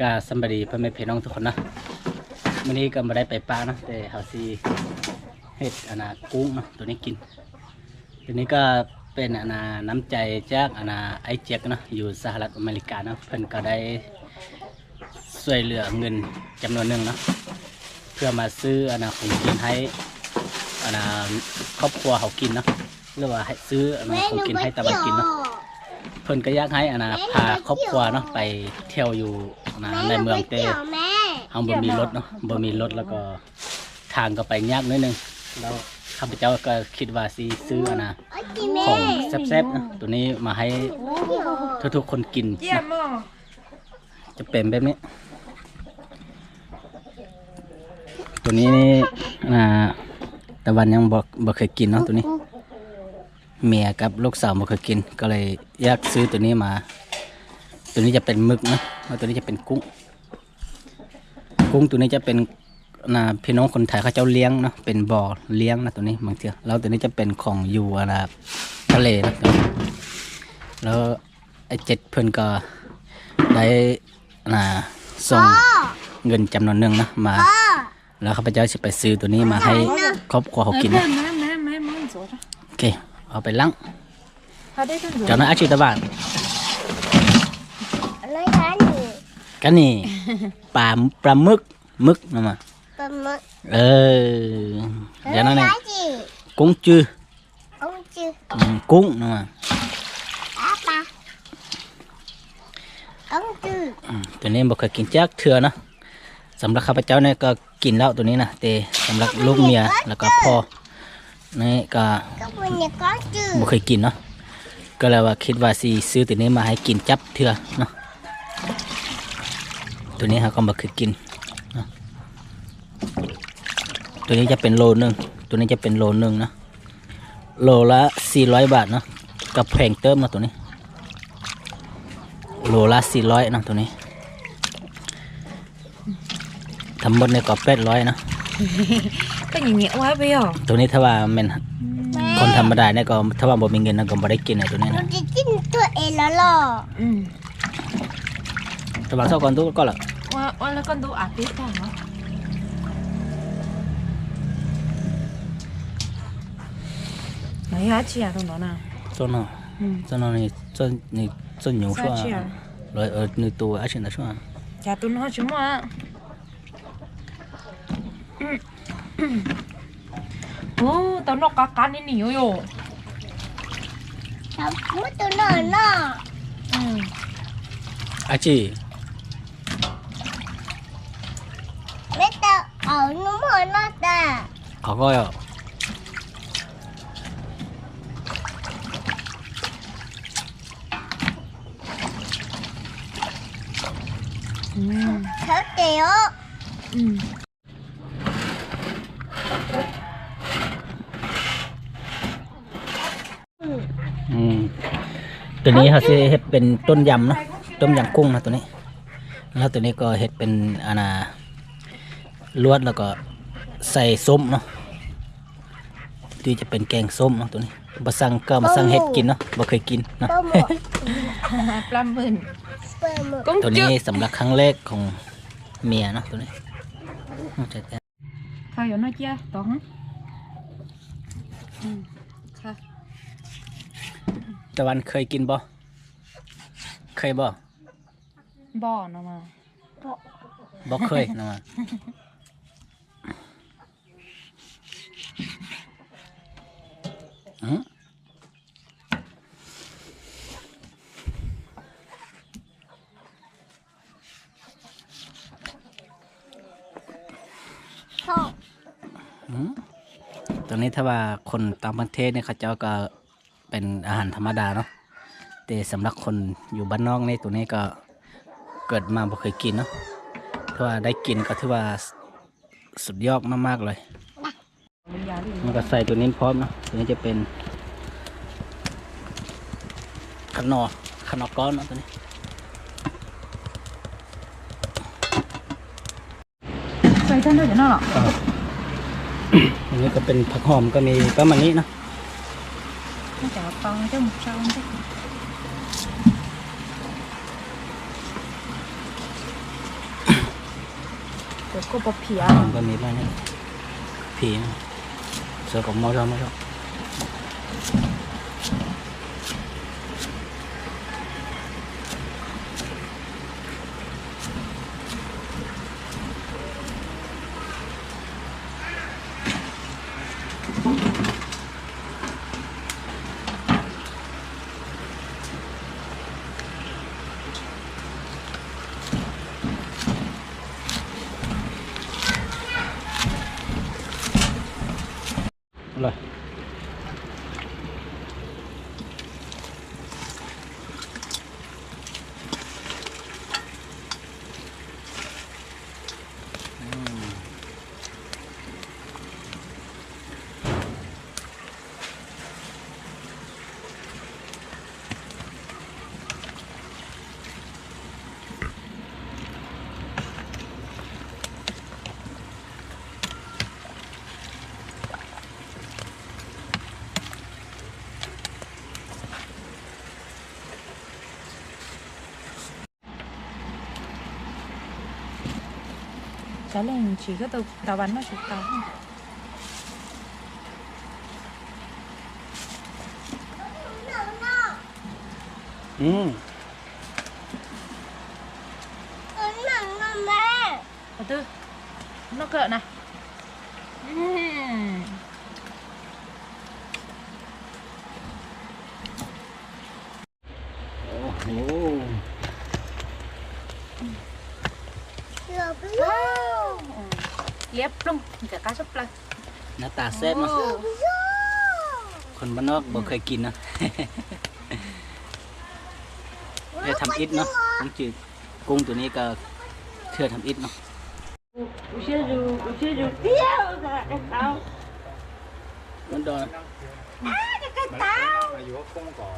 ก็สำบายดีพ่อแม่พี่น้องทุกคนนะวันนี้ก็มาได้ไปปลาเนาะแต่เฮาซีเฮ็ดอนนากุ้งเนาะตัวนี้กิน ตัวนี้ก็เป็นอนนาน้ำใจจากอนนาไอเจ็กเนาะอยู่สหรัฐอเมริกาเนาะเพิ่นก็ได้ช่วยเหลือเงินจำนวนหนึ่งเนาะเพื่อมาซื้ออนนาของกินให้อนนาครอบครัวเขากินเนาะหรือว่าให้ซื้ออนนาของกินให้ตะวันกินเนาะเพิ่นก็อยากให้อนาพาครอบครัวเนาะไปเที่ยวอยู่ นะ ในเมืองแต่แม่เฮาบ่มีรถเนาะบ่มีรถแล้วก็ทางก็ไปยากนิดนึงแล้วข้าพเจ้าก็คิดว่าสิซื้ออนาไอ้จีแม่ของแซ่บๆนะตัวนี้มาให้ทุกๆคนกินเยี่ยนะมอะจะเป็นแบบนี้ ตัวนี้นี่อ่าตะวันยังบ่บ่เคยกินเนาะตัวนี้ เมียกับลูกสาวบ่เคยกิน ก็เลยอยากซื้อตัวนี้มา ตัวนี้จะเป็นหมึกนะแล้วตัวนี้จะเป็นกุ้ง กุ้งตัวนี้จะเป็นนะพี่น้องคนไทยเขาเจ้าเลี้ยงเนาะเป็นบ่อเลี้ยงนะตัวนี้บางทีแล้วตัวนี้จะเป็นของอยู่อะนะทะเลนะตัวนี้แล้วไอ้เจ็ดเพิ่นก็ได้นะส่งเงินจำนวนหนึ่งนะมาพ่อแล้วข้าพเจ้าจะไปซื้อตัวนี้มาให้ครอบครัวเขากินนะแม่แม่แม่แม่สดโอเคเอาไปล้างเขาได้ตั้งเจ้าหน้าอาชีพตะวันอะ ไรกันนี่กันนี่ ปลาปลาหมึกหมึกนะมาปลาหมึกเออเดี๋ยวนั้นเนี่ยอะไรจีกุ้งจือเอาจืออืมกุ้งนะมาอาปลาเอาจืออืมตัวนี้บอกเคยกินจักเถื่อนะสำหรับข้าพเจ้าเนี่ยก็กินแล้วตัวนี้นะแต่สำหรับลูกเมียแล้วก็พ่อนี่ก็ก็เป็นอย่างก็จือบ่เคยกินเนาะก็เลยว่าคิดว่าสิซื้อตัวนี้มาให้กินจับเถื่อเนาะ ตัวนี้เขาก็บ่เคยกินเนาะตัวนี้จะเป็นโลหนึง ตัวนี้จะเป็นโลหนึงนะ โลละ400บาทเนาะ กับแพงเติมเนาะตัวนี้ โลละ400นะตัวนี้ ทั้งหมดเนี่ยก็800นะก็อย่างเงี้ยไว้ไปอะตัวนี้ถ้าว่าแม่นคนธรรมดาเนี่ยก็ถ้าว่าบ่มีเงินนะก็บ่ได้กินไอ้ตัวนี้เรานะจะกินตัวเองแล้วหรอ rồi bảo sao con tú con là con là con tú à tiếp cả hả Này hả chị à con đó nào? Cho nó. Ừ. Cho nó này cho này cho nhiều số à? rồi ở nơi tôi ở trên đó số dạ tôi nói chúng mà. Ừ. Ừ. Ô tao nó cá cá nên nhiều rồi tao muốn tao nó. Nó à chị. 아, 너무 얼마 다. 악어 야. 음. 갈게 요. 음. 음. ตัวนี้เขาสิเห็ดเป็นต้นยำนะต้มยำกุ้งนะตัวนี้ แล้วตัวนี้ก็เห็ดเป็นอานา ลวดแล้วก็ใส่ส้มเนาะที่จะเป็นแกงส้มเนาะตัวนี้มาสั่งก็มาสั่งเฮ็ดกินเนาะบ่เคยกินเนาะ ปลาหมึกปลาหมื่นปลาหมึกกุ้งตัวจืนี้ดสำหรับครั้งแรกของเมียเนาะตัวนี้เอาใจแต่ข้าวอยู่น้อยเจียต้องอืมค่ะตะวันเคยกินบ่ เคยบ่บ่อเนาะมาบ่เคยนะมา อืม พ่อ ตัวนี้ ถ้าว่าคนต่างประเทศเนี่ยเขาเจ้าก็เป็นอาหารธรรมดาเนาะแต่สำหรับคนอยู่บ้านนอกในตัวนี้ก็เกิดมาบ่เคยกินเนาะถ้าว่าได้กินก็ถือว่าสุดยอดมากๆเลยมันก็ใส่ตัวนี้พร้อมเนาะตัวนี้จะเป็นขนอขนอก้อนเนาะตัวนี้ใส่ท่านด้วยเดี๋ยวน่าหรอ อันนี้ก็เป็นผักหอมก็มีประมาณนี้เนาะน่าจะฟังเจ้าหมูเจ้ามันจะเดี๋ยวก็ปะเพียมันก็มีบ้างนี่ผีนะเสือกับมอชอบมอชอบ Trái ừ. này chỉ có tàu, tàu bắn là chục tàu Ừ. Nó tư. Nó cỡ này. Liếp luôn Cả cá súp lên หน้าตาแซ่บเนาะคนบ้านนอกบ่เคยกินเนาะเดี๋ยวทำอิฐเนาะต้องจืดกุ้งตัวนี้ก็เชื่อทำอิฐเนาะมันโดน mà dù không có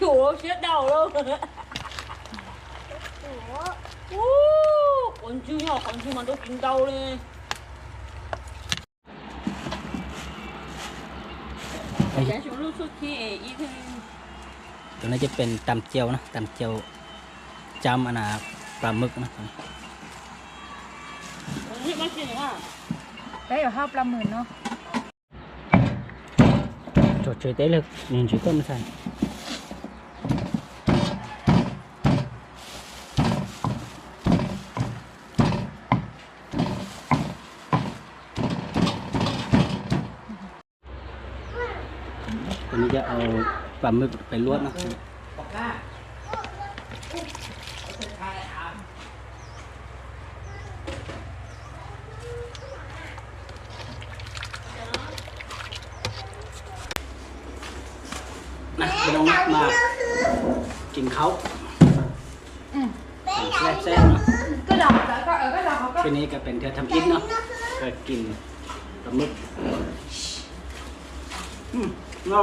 Ủa, chết đầu luôn Ủa, con chưa nhỏ, con chưa mà tôi kín đầu đi ไอ้ Giá xuống lúc xuất khi ý thì ตัวนี้จะเป็นตำเจียวนะตำเจียวจำอันน่ะปลาหมึกนะ Con thích bác sĩ nữa à Đấy ở hộp 50,000 nó จดเฉยเต้เลยนี่ชื่อต้นไม่ใช่ตัวนี้จะเอา ปลาหมึกไปลวกนะนะพี่น้องนะมากินเขาวแซ่บแซ่บๆเนาะ Cái đầu ở cái ở cái đầu có ทีนี้ก็เป็นเธอทำอิฐเนาะก็กินปลาหมึกอืมเรา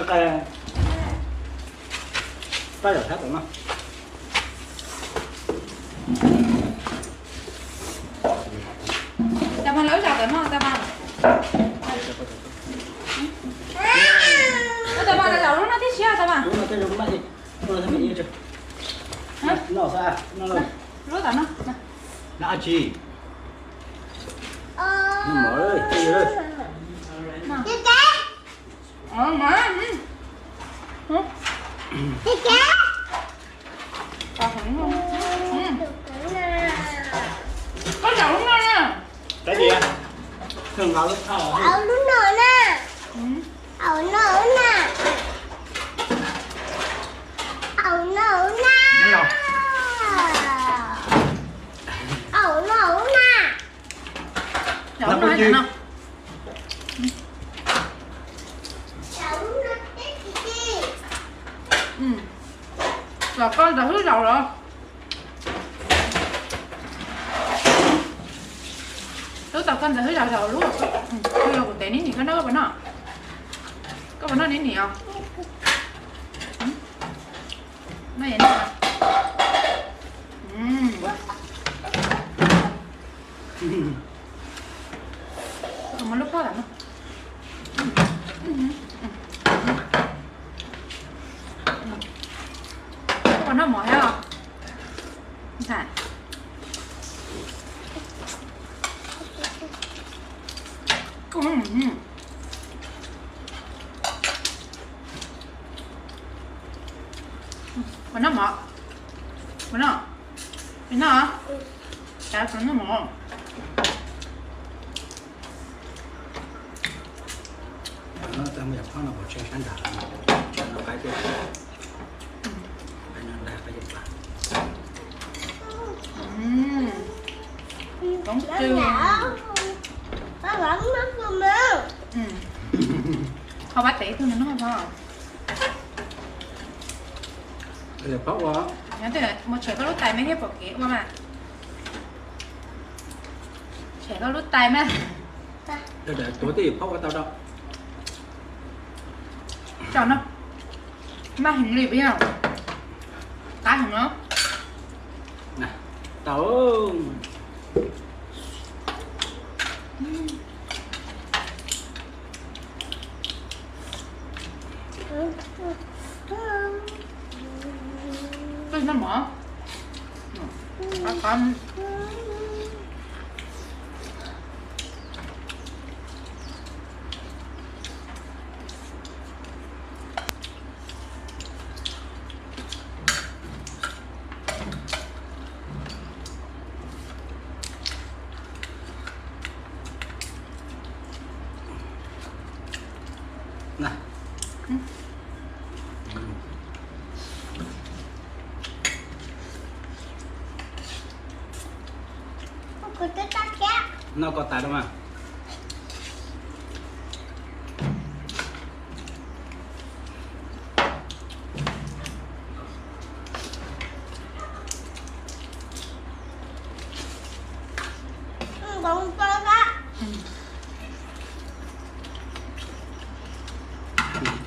แล้วก็ไปเดี๋ยวทักผมเนาะ Tao mà lỡ chọc cái mò tao mà Tao mà tao chọc lúc nó thích xíu tao mà รู้เราจะรู้ไหมเราทำอิฐจ้ะ Ờ mà ừ. Ừ. Tao phải không Ừ. Có chậu lúc nó nha cái gì à เครื่องเราเอาเอาลูกหน่อย Là con tao thứ đầu rồi. Lúc tao con tao thứ đầu rồi, lúc rồi đầu ừ, của té nín thì có nó có vấn nào Có vấn nào nín nhỉ không? Ừ. Nó vậy nè. 하나 마 하나 하나 잘 그러는 뭐 nó ta mới phát nó một xe sáng đạt cho nó cái cái nó đạt cái gì bạn cũng chưa? nó vẫn mất rồi mà không bắt tỉ thôi nó không phải ดี๋ยวเพราะว่า nhớ từ một trẻ có lút tay mấy cái bộ kế qua mà trẻ có lút tay mà เดี๋ยวเดี๋ยวตัวที่เพราะว่าเราเรา นะเต่า cái nó mở bác con の方あるま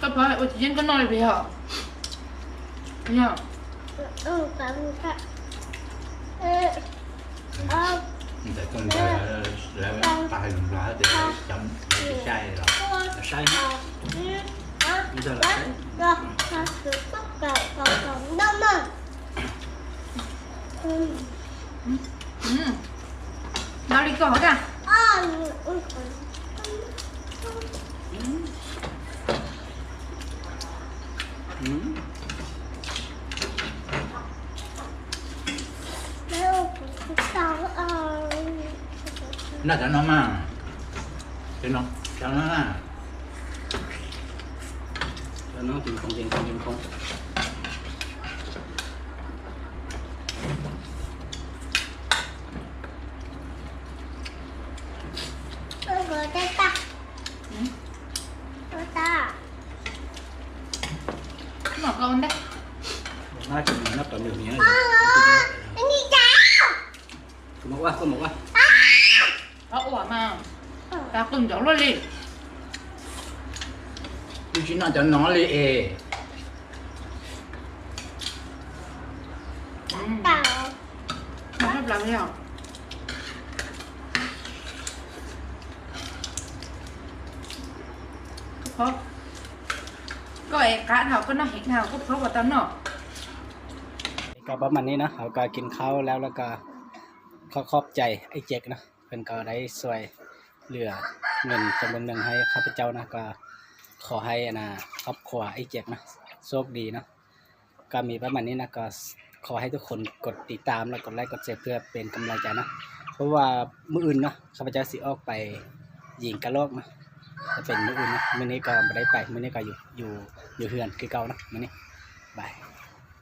아빠 왜 지금 끝나는 왜요? 그냥 응, 감사. 응. 아. 근데 좀 잘 lại tài lùng lại để chậm để sai rồi nó sai hết bây giờ là thế nó đi có cả Mm-hmm. น่าจะน้องมาเป็นน้องจะน้องมากจะน้องถึงของเย็นของเย็นของ 哈，他跟着了哩，你去那叫哪里哎？嗯，哪不冷了？好，ก็ไอ้กาเถาก็น่าเห็นเถาก็เพราะว่าตอนเนอะก็ประมาณนี้นะเขาก็กินข้าวแล้วแล้วก็ขอขอบใจไอ้เจ๊กนะ พิ่นก็ได้ช่วยเหลือเงินจำนวนหนึ่งให้ข้าพเจ้านะก็ขอให้นะครอบครัวไอ้เจ๊กนะโชคดีนะก็มีประมาณนี้นะก็ขอให้ทุกคนกดติดตามแล้วกดไลค์กดแชร์เพื่อเป็นกำลังใจนะ เพราะว่ามืออื่นเนาะข้าพเจ้าสิออกไปยิงกระโลกนะจะเป็นมืออื่นนะมือนี้ก็บ่ได้ไปมือนี้ก็อยู่อยู่อยู่เฮือนคือเก่านะมือนี้บาย